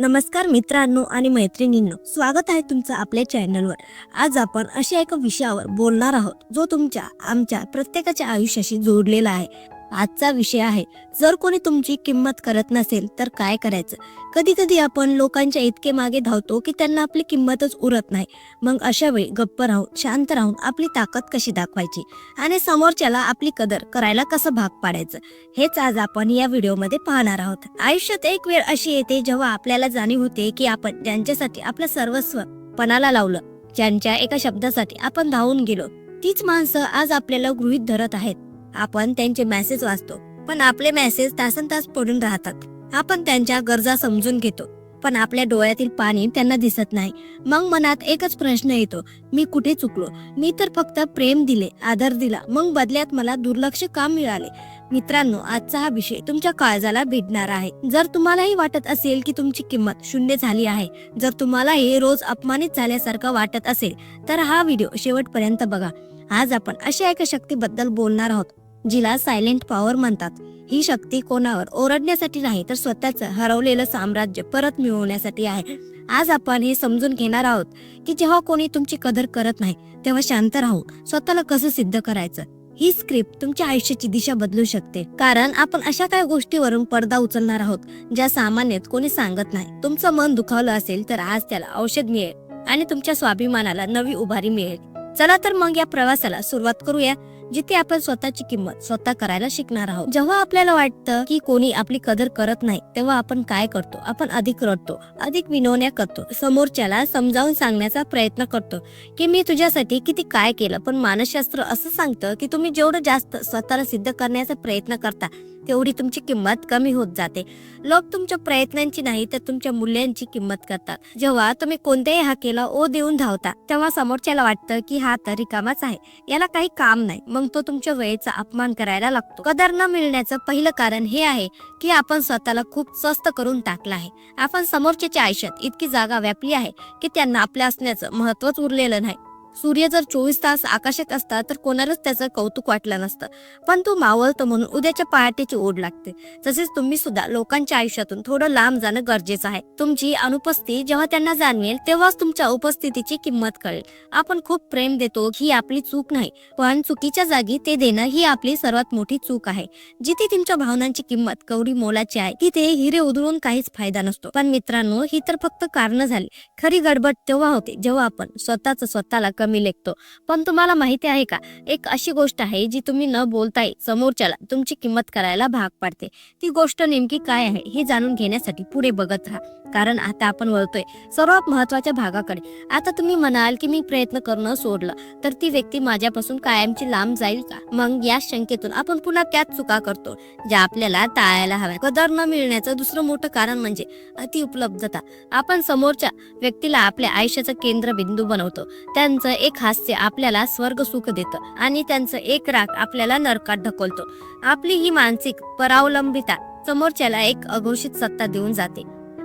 नमस्कार मित्रांनो आणि मैत्रिणींनो स्वागत आहे तुमचं आपल्या चॅनलवर. आज आपण अशा एका विषयावर बोलणार आहोत जो तुमच्या आमच्या प्रत्येकाच्या आयुष्याशी जोडलेला आहे. आजचा विषय आहे. जर कोणी तुमची किंमत करत नसेल तर काय करायचं? कधी कधी आपण लोकांच्या इतके मागे धावतो की त्यांना आपली किंमतच उरत नाही. मग अशा वेळी गप्प राहून शांत राहून आपली ताकद कशी दाखवायची? आणि समोरच्याला आपली कदर करायला कसं भाग पाडायचं? हेच आज आपण या व्हिडिओमध्ये पाहणार आहोत. आयुष्यात एक वेळ अशी येते जेव्हा आपल्याला जाणीव होते की आपण ज्यांच्यासाठी आपलं सर्वस्व पणाला लावलं ज्यांच्या एका शब्दासाठी आपण धावून गेलो. तीच माणसं आज आपल्याला गृहित धरत आहेत. आपण त्यांचे मेसेज वाचतो. पण आपले मेसेज तासन तास पडून राहतात. आपण त्यांच्या गरजा समजून घेतो. पण आपल्या डोळ्यातील पाणी त्यांना दिसत नाही. मग मनात एकच प्रश्न येतो. मी कुठे चुकलो? मी तर फक्त प्रेम दिले आदर दिला. मग बदल्यात मला दुर्लक्ष का मिळाले? मित्रांनो आजचा हा विषय तुमच्या काळजाला भिडणार आहे. जर तुम्हालाही वाटत असेल की तुमची किंमत शून्य झाली आहे जर तुम्हालाही रोज अपमानित झाल्यासारखं वाटत असेल तर हा व्हिडिओ शेवटपर्यंत बघा. आज आपण अशा एका शक्तीबद्दल बोलणार आहोत जिला सायलेंट पॉवर म्हणतात. ही शक्ती कोणावर ओरडण्यासाठी नाही तर स्वतःच हरवलेलं साम्राज्य परत मिळवण्यासाठी आहे. आज आपण हे समजून घेणार आहोत की जेव्हा कोणी तुमची कदर करत नाही तेव्हा शांत राहू. स्वतःला कसं सिद्ध करायचं? ही स्क्रिप्ट तुमच्या आयुष्याची दिशा बदलू शकते. कारण आपण अशा काही गोष्टीवरून पडदा उचलणार आहोत ज्या सामान्यतः कोणी सांगत नाही. तुमचं मन दुखावलं असेल तर आज त्याला औषध मिळेल आणि तुमच्या स्वाभिमानाला नवी उभारी मिळेल. चला तर मग या प्रवासाला सुरुवात करूया जिथे आपण स्वतःची किंमत स्वतः करायला शिकणार आहोत. जेव्हा आपल्याला वाटतं की कोणी आपली कदर करत नाही तेव्हा आपण काय करतो? आपण अधिक रडतो अधिक विनवण्या करतो समोरच्याला समजावून सांगण्याचा प्रयत्न करतो की मी तुझ्यासाठी किती काय केलं? पण मानसशास्त्र असं सांगतं की तुम्ही जेवढं जास्त स्वतःला सिद्ध करण्याचा प्रयत्न करता तेवढी तुमची किंमत कमी होत जाते. लोक तुमच्या प्रयत्नांची नाही तर तुमच्या मूल्यांची किंमत करतात. जेव्हा तुम्ही कोणत्याही हाकेला ओ देऊन धावता तेव्हा समोरच्याला वाटतं की हा तर रिकामाच आहे. याला काही काम नाही. मग तो तुमच्या वेळेचा अपमान करायला लागतो. कदर न मिळण्याचं पहिलं कारण हे आहे की आपण स्वतःला खूप स्वस्त करून टाकलं आहे. आपण समोरच्याच्या आयुष्यात इतकी जागा व्यापली आहे की त्यांना आपल्या असण्याचं महत्वच उरलेलं नाही. सूर्य जर चोवीस तास आकाशात असता तर कोणालाच त्याचं कौतुक वाटलं नसतं. पण तो मावळतो म्हणून उद्याच्या पहाटेची ओढ लागते. तसेच तुम्ही सुद्धा लोकांच्या आयुष्यातून थोडं लांब जाणं गरजेचं आहे. तुमची अनुपस्थिती जेव्हा त्यांना जाणवेल तेव्हाच तुमच्या उपस्थितीची किंमत कळेल. आपण खूप प्रेम देतो ही आपली चूक नाही. पण चुकीच्या जागी ते देणं ही आपली सर्वात मोठी चूक आहे. जिथे तुमच्या भावनांची किंमत कवडी मोलाची आहे तिथे हिरे उधळून काहीच फायदा नसतो. पण मित्रांनो ही तर फक्त कारण झाली. खरी गडबड तेव्हा होते जेव्हा आपण स्वतःच स्वतःला कमी लेखतो. पण तुम्हाला माहिती आहे का? एक अशी गोष्ट आहे जी तुम्ही न बोलताही समोरच्याला तुमची किंमत करायला भाग पाडते. ती गोष्ट नेमकी काय आहे हे जाणून घेण्यासाठी पुढे बघत राहा. कारण आता आपण वळतोय सर्वात महत्त्वाच्या भागाकडे. आता तुम्ही म्हणाल की मी प्रयत्न करणं सोडलं. तर ती व्यक्ती माझ्यापासून कायमची लांब जाईल का? मग या शंकेतून आपण पुन्हा त्याच चुका करतो ज्या आपल्याला टाळायला हव्या कदर न मिळण्याचं दुसरं मोठं कारण म्हणजे अति उपलब्धता आपण समोरच्या व्यक्तीला आपल्या आयुष्याचं केंद्रबिंदू बनवतो. त्यांचं एक हास्य आपल्याला स्वर्ग सुख देतं आणि त्यांचं एक राग आपल्याला नरकात ढकलतो. आपली ही मानसिक परावलंबिता समोरच्याला एक अघोषित सत्ता देऊन जाते.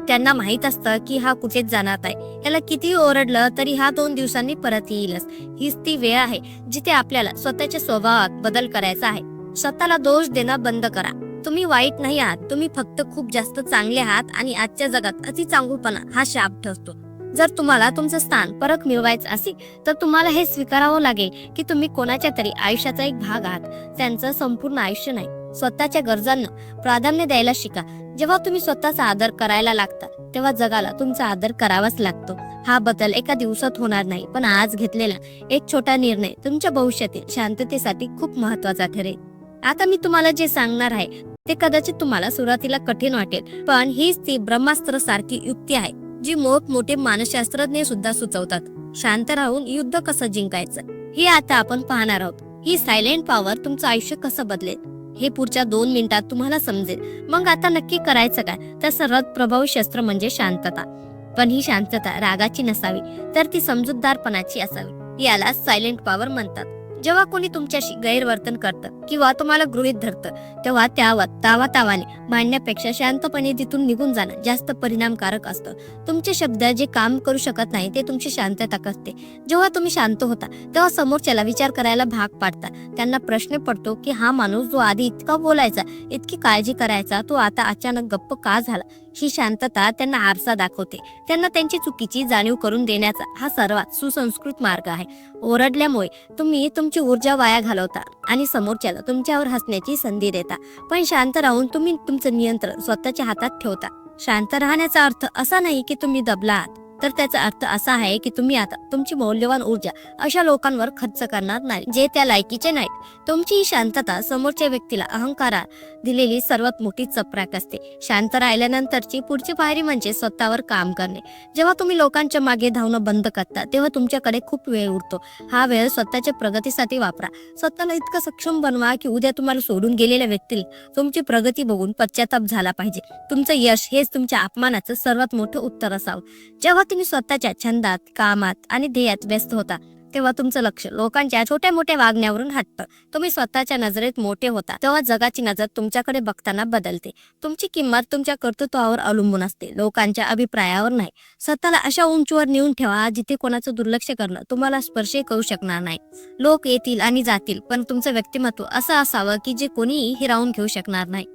त्यांना माहीत असतं की हा कुठेच जाणार नाही. याला किती ओरडलं तरी हा दोन दिवसांनी परत येईलच. हीच ती वेळ आहे जिथे आपल्याला स्वतःच्या स्वभावात बदल करायचा आहे. स्वतःला दोष देणं बंद करा. तुम्ही वाईट नाही आहात. तुम्ही फक्त खूप जास्त चांगले आहात आणि आजच्या जगात अति चांगुलपणा हा शाप ठरतो. जर तुम्हाला तुमचं स्थान परत मिळवायचं असेल तर तुम्हाला हे स्वीकारावं लागेल की तुम्ही कोणाच्या तरी आयुष्याचा एक भाग आहात. त्यांचं संपूर्ण आयुष्य नाही. स्वतःच्या गरजांना प्राधान्य द्यायला शिका. जेव्हा तुम्ही स्वतःचा आदर करायला लागता तेव्हा जगाला तुमचा आदर करावाच लागतो. हा बदल एका दिवसात होणार नाही पण आज घेतलेला एक छोटा निर्णय तुमच्या भविष्यातील शांततेसाठी खूप महत्त्वाचा ठरेल. आता मी तुम्हाला जे सांगणार आहे ते कदाचित तुम्हाला सुरुवातीला कठीण वाटेल पण हीच ती ब्रह्मास्त्र सारखी युक्ती आहे. जी मोठमोठे मानसशास्त्रज्ञ सुद्धा सुचवतात. शांत राहून युद्ध कसं जिंकायचं? हे आता आपण पाहणार आहोत. ही सायलेंट पॉवर तुमचं आयुष्य कसं बदलेल? हे पुढच्या दोन मिनिटात तुम्हाला समजेल. मग आता नक्की करायचं काय? तर सर्वात प्रभावी शस्त्र म्हणजे शांतता. पण ही शांतता रागाची नसावी तर ती समजूतदारपणाची असावी. याला सायलेंट पॉवर म्हणतात. जेव्हा कोणी तुमच्याशी गैरवर्तन करतं किंवा तुम्हाला गृहित धरतं तेव्हा त्यावर तावा तावाने मांडण्यापेक्षा शांतपणे तिथून निघून जाणं जास्त परिणामकारक असतं. तुमचे शब्द जे काम करू शकत नाही ते तुमची शांतता करते. जेव्हा तुम्ही शांत होता तेव्हा समोरच्याला विचार करायला भाग पाडता. त्यांना प्रश्न पडतो की हा माणूस जो आधी इतका बोलायचा इतकी काळजी करायचा तो आता अचानक गप्प का झाला? ही शांतता त्यांना आरसा दाखवते. त्यांना त्यांची चुकीची जाणीव करून देण्याचा हा सर्वात सुसंस्कृत मार्ग आहे. ओरडल्यामुळे तुम्ही तुमची ऊर्जा वाया घालवता आणि समोरच्याला तुमच्यावर हसण्याची संधी देता. पण शांत राहून तुम्ही तुमचं नियंत्रण स्वतःच्या हातात ठेवता. शांत राहण्याचा अर्थ असा नाही की तुम्ही दबला आहात तर त्याचा अर्थ असा आहे की तुम्ही आता तुमची मौल्यवान ऊर्जा अशा लोकांवर खर्च करणार नाही जे त्या लायकीचे नाहीत. तुमची ही शांतता समोरच्या व्यक्तीला अहंकारा दिलेली सर्वात मोठी चपराक असते. शांत राहिल्यानंतरची पुढची पायरी म्हणजे स्वतःवर काम करणे. जेव्हा तुम्ही लोकांच्या मागे धावणं बंद करता तेव्हा तुमच्याकडे खूप वेळ उरतो. हा वेळ स्वतःच्या प्रगतीसाठी वापरा. स्वतःला इतकं सक्षम बनवा की उद्या तुम्हाला सोडून गेलेल्या व्यक्तीला तुमची प्रगती बघून पश्चाताप झाला पाहिजे. तुमचं यश हेच तुमच्या अपमानाचं सर्वात मोठं उत्तर असावं. जेव्हा तुम्ही स्वतःच्या छंदात कामात आणि ध्येयात व्यस्त होता तेव्हा तुमचं लक्ष लोकांच्या छोट्या मोठ्या वागण्यावरून हटतं. तुम्ही स्वतःच्या नजरेत मोठे होता तेव्हा जगाची नजर तुमच्याकडे बघताना बदलते. तुमची किंमत तुमच्या कर्तृत्वावर अवलंबून असते लोकांच्या अभिप्रायावर नाही. स्वतःला अशा उंचीवर नेऊन ठेवा जिथे कोणाचं दुर्लक्ष करणं तुम्हाला स्पर्श करू शकणार नाही. लोक येतील आणि जातील पण तुमचं व्यक्तिमत्व असं असावं की जे कोणीही हिरावून घेऊ शकणार नाही.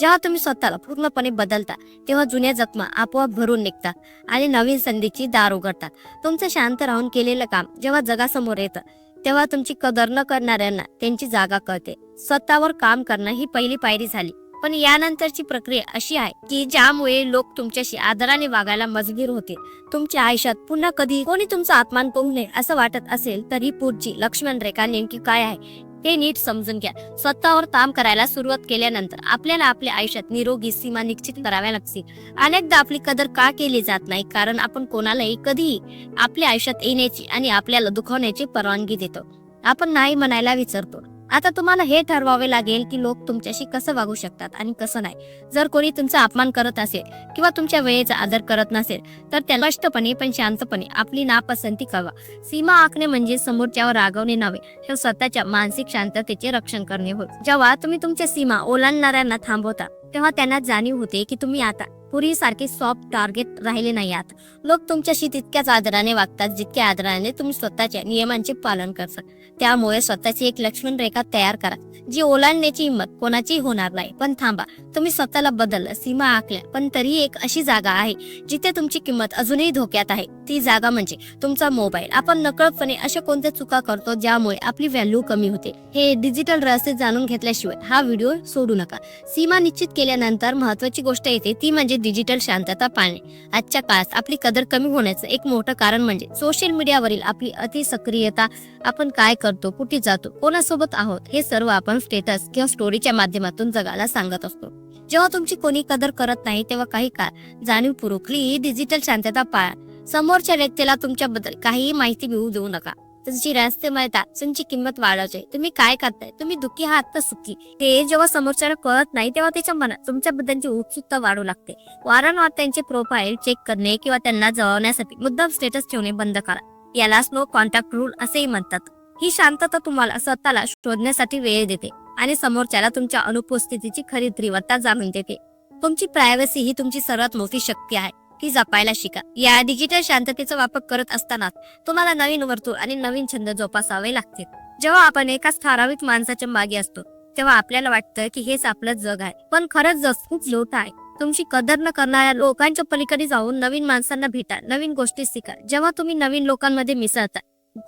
जेव्हा तुम्ही स्वतःला पूर्णपणे बदलता तेव्हा जुन्या जखमा आपोआप भरून निघतात आणि नवीन संधीची दार उघडतात. तुमचं शांत राहून केलेलं काम जेव्हा जगासमोर येतं तेव्हा तुमची कदर न करणाऱ्यांना त्यांची जागा कळते. स्वतःवर काम करणं ही पहिली पायरी झाली. पण यानंतरची प्रक्रिया अशी आहे की ज्यामुळे लोक तुमच्याशी आदराने वागायला मजबूर होते तुमच्या आयुष्यात पुन्हा कधी कोणी तुमचा अपमान करू नये असं वाटत असेल तर पुढची लक्ष्मण रेखा नेमकी काय आहे हे नीट समजून घ्या. स्वतःवर काम करायला सुरुवात केल्यानंतर आपल्याला आपल्या आयुष्यात निरोगी सीमा निश्चित कराव्या लागतील. अनेकदा आपली कदर का केली जात नाही? कारण आपण कोणालाही कधीही आपल्या आयुष्यात येण्याची आणि आपल्याला दुखवण्याची परवानगी देतो. आपण नाही म्हणायला विचारतो आता तुम्हाला हे ठरवावे लागेल की लोक तुमच्याशी कसं वागू शकतात आणि कसं नाही. जर कोणी तुमचा अपमान करत असेल किंवा तुमच्या वेळेचा आदर करत नसेल तर त्या स्पष्टपणे पण शांतपणे आपली नापसंती कळवा. सीमा आखणे म्हणजे समोरच्यावर रागवणे नव्हे हे स्वतःच्या मानसिक शांततेचे रक्षण करणे होय. जेव्हा तुम्ही तुमच्या सीमा ओलांडणाऱ्यांना थांबवता तेव्हा त्यांना जाणीव होते की तुम्ही आता पूर्वीसारखे सॉफ्ट टार्गेट राहिले नाही आहात लोक तुमच्याशी तितक्याच आदराने वागतात जितक्या आदराने तुम्ही स्वतःच्या नियमांचे पालन करता. त्यामुळे स्वतःची एक लक्ष्मण रेखा तयार करा जी ओलांडण्याची हिंमत कोणाचीही होणार नाही. पण थांबा तुम्ही स्वतःला बदल सीमा आखल्या पण तरीही एक अशी जागा आहे जिथे तुमची किंमत अजूनही धोक्यात आहे. ती जागा म्हणजे तुमचा मोबाईल. आपण नकळतपणे अशा कोणत्या चुका करतो ज्यामुळे आपली व्हॅल्यू कमी होते? हे डिजिटल रहस्य जाणून घेतल्याशिवाय हा व्हिडिओ सोडू नका. सीमा निश्चित केल्यानंतर महत्वाची गोष्ट येते ती म्हणजे डिजिटल शांतता पाळणे. आजच्या काळात आपली कदर कमी होण्याचं एक मोठं कारण म्हणजे सोशल मीडियावरील आपली अति सक्रियता. आपण काय करतो कुठे जातो कोणासोबत आहोत हे सर्व आपण स्टेटस किंवा स्टोरीच्या माध्यमातून जगाला सांगत असतो. जेव्हा तुमची कोणी कदर करत नाही तेव्हा काही काळ जाणीवपूर्वक ही डिजिटल शांतता पाळा. समोरच्या व्यक्तीला तुमच्याबद्दल काहीही माहिती मिळू देऊ नका. तुमची रहस्यमयता तुमची किंमत वाढवते. तुम्ही काय करताय? तुम्ही दुःखी आहात तर सुखी? हे जेव्हा समोरच्याला कळत नाही तेव्हा त्याच्या मनात तुमच्याबद्दलची उत्सुकता वाढू लागते. वारंवार त्यांचे प्रोफाईल चेक करणे किंवा त्यांना जळवण्यासाठी मुद्दाम स्टेटस ठेवणे बंद करा. याला स्नो कॉन्टॅक्ट रूल असेही म्हणतात. ही शांतता तुम्हाला स्वतःला शोधण्यासाठी वेळ देते आणि समोरच्याला तुमच्या अनुपस्थितीची खरी तीव्रता जाणून देते. तुमची प्रायव्हसी ही तुमची सर्वात मोठी शक्ती आहे. ही जपायला शिका. या डिजिटल शांततेचा वापर करत असताना तुम्हाला नवीन वर्तुळ आणि नवीन छंद जोपासावे लागतील. जेव्हा आपण एकाच ठराविक माणसाच्या मागे असतो तेव्हा आपल्याला वाटतं की हेच आपलं जग आहे. पण खरंच जग खूप लोट आहे. तुमची कदर न करणाऱ्या लोकांच्या पलीकडे जाऊन नवीन माणसांना भेटा नवीन गोष्टी शिका. जेव्हा तुम्ही नवीन लोकांमध्ये मिसळता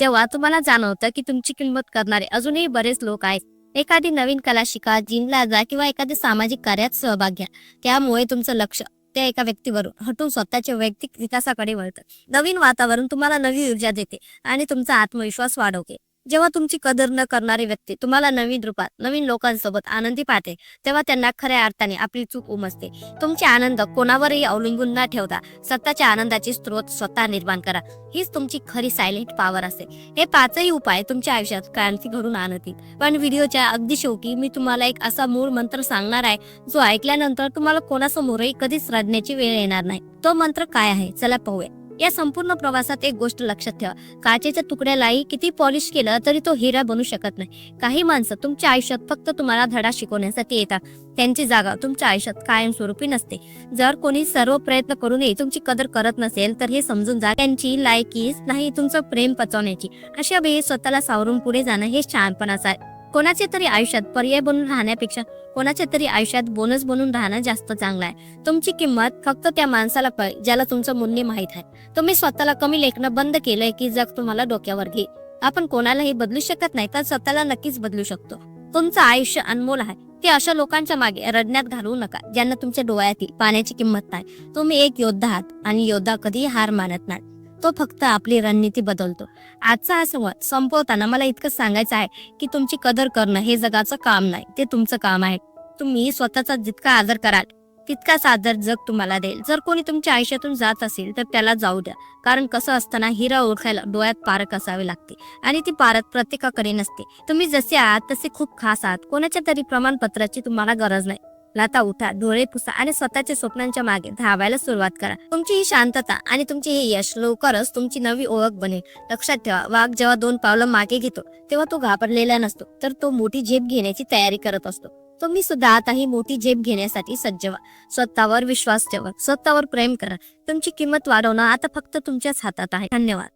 तेव्हा तुम्हाला जाणवतं की तुमची किंमत करणारे अजूनही बरेच लोक आहेत. एखादी नवीन कला शिका जिमला जा किंवा एखाद्या सामाजिक कार्यात सहभाग घ्या. त्यामुळे तुमचं लक्ष त्या एका व्यक्तीवरून हटून स्वतःच्या वैयक्तिक विकासाकडे वळतं. नवीन वातावरण तुम्हाला नवी ऊर्जा देते आणि तुमचा आत्मविश्वास वाढवते. जेव्हा तुमची कदर न करणारी व्यक्ती तुम्हाला नवीन रूपात नवीन लोकांसोबत आनंदी पाहते तेव्हा त्यांना खऱ्या अर्थाने आपली चूक उमजते. तुमचे आनंद कोणावरही अवलंबून न ठेवता स्वतःच्या आनंदाचे स्रोत स्वतः निर्माण करा. हीच तुमची खरी सायलेंट पॉवर असते. हे पाचही उपाय तुमच्या आयुष्यात क्रांती घडून आणतील. पण व्हिडिओच्या अगदी शेवटी मी तुम्हाला एक असा मूळ मंत्र सांगणार आहे जो ऐकल्यानंतर तुम्हाला कोणासमोरही कधीच रडण्याची वेळ येणार नाही. तो मंत्र काय आहे? चला पाहूया. या संपूर्ण प्रवासात एक गोष्ट लक्षात ठेवा. काचेच्या तुकड्यालाही किती पॉलिश केलं तरी तो हिरा बनू शकत नाही. काही माणसं तुमच्या आयुष्यात फक्त तुम्हाला धडा शिकवण्यासाठी येतात. त्यांची जागा तुमच्या आयुष्यात कायमस्वरूपी नसते. जर कोणी सर्व प्रयत्न करूनही तुमची कदर करत नसेल तर हे समजून जा. त्यांची लायकीच नाही तुमचं प्रेम पचवण्याची. अशा वेळी स्वतःला सावरून पुढे जाणं हे शहाणपणाचं आहे. कोणाचे तरी आयुष्यात पर्याय बनून राहण्यापेक्षा कोणाच्या तरी आयुष्यात बोनस बनून राहणं जास्त चांगलं आहे. तुमची किंमत फक्त त्या माणसाला कळ ज्याला तुमचं मूल्य माहीत आहे. तुम्ही स्वतःला कमी लेखणं बंद केलंय की जग तुम्हाला डोक्यावर घे आपण कोणालाही बदलू शकत नाही तर स्वतःला नक्कीच बदलू शकतो. तुमचं आयुष्य अनमोल आहे. ते अशा लोकांच्या मागे रडण्यात घालवू नका ज्यांना तुमच्या डोळ्यातील पाण्याची किंमत नाही. तुम्ही एक योद्धा आहात आणि योद्धा कधीही हार मानत नाही. तो फक्त आपली रणनीती बदलतो. आजचा हा संवाद संपवताना मला इतकं सांगायचं आहे की तुमची कदर करणं हे जगाचं काम नाही ते तुमचं काम आहे. तुम्ही स्वतःचा जितका आदर कराल तितकाच आदर जग तुम्हाला देईल. जर कोणी तुमच्या आयुष्यातून जात असेल तर त्याला जाऊ द्या. कारण कसं असताना हिरा ओळखायला डोळ्यात पारख असावे लागते आणि ती पारख प्रत्येकाकडे नसते. तुम्ही जसे आहात तसे खूप खास आहात. कोणाच्या तरी प्रमाणपत्राची तुम्हाला गरज नाही. लाता उठा डोळे पुसा आणि स्वतःच्या स्वप्नांच्या मागे धावायला सुरुवात करा. तुमची ही शांतता आणि तुमचे हे यश लवकरच तुमची नवी ओळख बनेल. लक्षात ठेवा वाघ जेव्हा दोन पावलं मागे घेतो तेव्हा तो घाबरलेला नसतो तर तो मोठी झेप घेण्याची तयारी करत असतो. तुम्ही सुद्धा आता ही मोठी झेप घेण्यासाठी सज्ज व्हा. स्वतःवर विश्वास ठेवा स्वतःवर प्रेम करा. तुमची किंमत वाढवणं आता फक्त तुमच्याच हातात आहे. धन्यवाद.